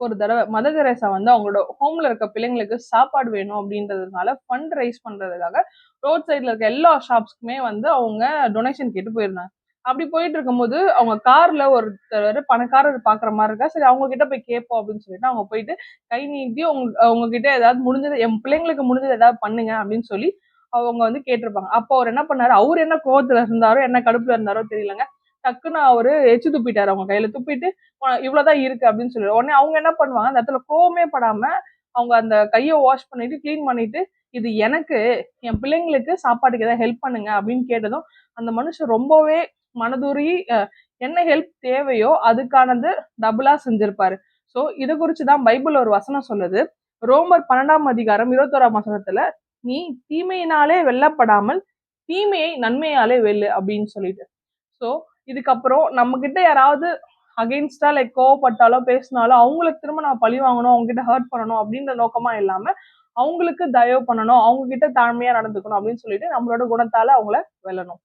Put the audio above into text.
ஒரு தடவை mother Teresa வந்து அவங்களோட ஹோம்ல இருக்க பிள்ளைங்களுக்கு சாப்பாடு வேணும் அப்படின்றதுனால ஃபண்ட் ரைஸ் பண்றதுக்காக ரோட் சைட்ல இருக்க எல்லா ஷாப்ஸ்க்குமே வந்து அவங்க டொனேஷன் கேட்டு போயிருந்தாங்க. அப்படி போயிட்டு இருக்கும்போது அவங்க கார்ல ஒருத்தர் பணக்காரர் பாக்குற மாதிரி இருக்கா? சரி அவங்க கிட்ட போய் கேட்போம் அப்படின்னு சொல்லிட்டு அவங்க போயிட்டு கை நீட்டி உங்க அவங்க கிட்ட ஏதாவது முடிஞ்சது என் பிள்ளைங்களுக்கு முடிஞ்சது ஏதாவது பண்ணுங்க அப்படின்னு சொல்லி அவங்க வந்து கேட்டிருப்பாங்க. அப்போ அவர் என்ன பண்ணாரு? அவர் என்ன கோவத்துல இருந்தாரோ என்ன கடுப்புல இருந்தாரோ தெரியலங்க. டக்குன்னு அவரு எச்சு துப்பிட்டாரு அவங்க கையில. துப்பிட்டு இவ்வளவுதான் இருக்கு அப்படின்னு சொல்லி உடனே அவங்க என்ன பண்ணுவாங்க? அந்த இடத்துல கோவமே படாம அவங்க அந்த கையை வாஷ் பண்ணிட்டு க்ளீன் பண்ணிட்டு இது எனக்கு என் பிள்ளைங்களுக்கு சாப்பாட்டுக்கு ஏதாவது ஹெல்ப் பண்ணுங்க அப்படின்னு கேட்டதும் அந்த மனுஷன் ரொம்பவே மனதுரி என்ன ஹெல்ப் தேவையோ அதுக்கானது டபுளா செஞ்சிருப்பாரு. ஸோ இதை குறித்து தான் பைபிள் ஒரு வசனம் சொல்லுது. ரோமர் பன்னெண்டாம் அதிகாரம் இருபத்தோராம் வசனத்துல நீ தீமையினாலே வெல்லப்படாமல் தீமையை நன்மையாலே வெல்லு அப்படின்னு சொல்லிட்டு. ஸோ இதுக்கப்புறம் நம்ம கிட்ட யாராவது அகெயின்ஸ்டா லைக் கோவப்பட்டாலோ பேசினாலோ அவங்களுக்கு திரும்ப நான் பழி வாங்கணும் அவங்க கிட்ட ஹர்ட் பண்ணணும் அப்படின்ற நோக்கமா இல்லாம அவங்களுக்கு தயவு பண்ணணும் அவங்க கிட்ட தாழ்மையா நடந்துக்கணும் அப்படின்னு சொல்லிட்டு நம்மளோட குணத்தால அவங்கள வெல்லணும்.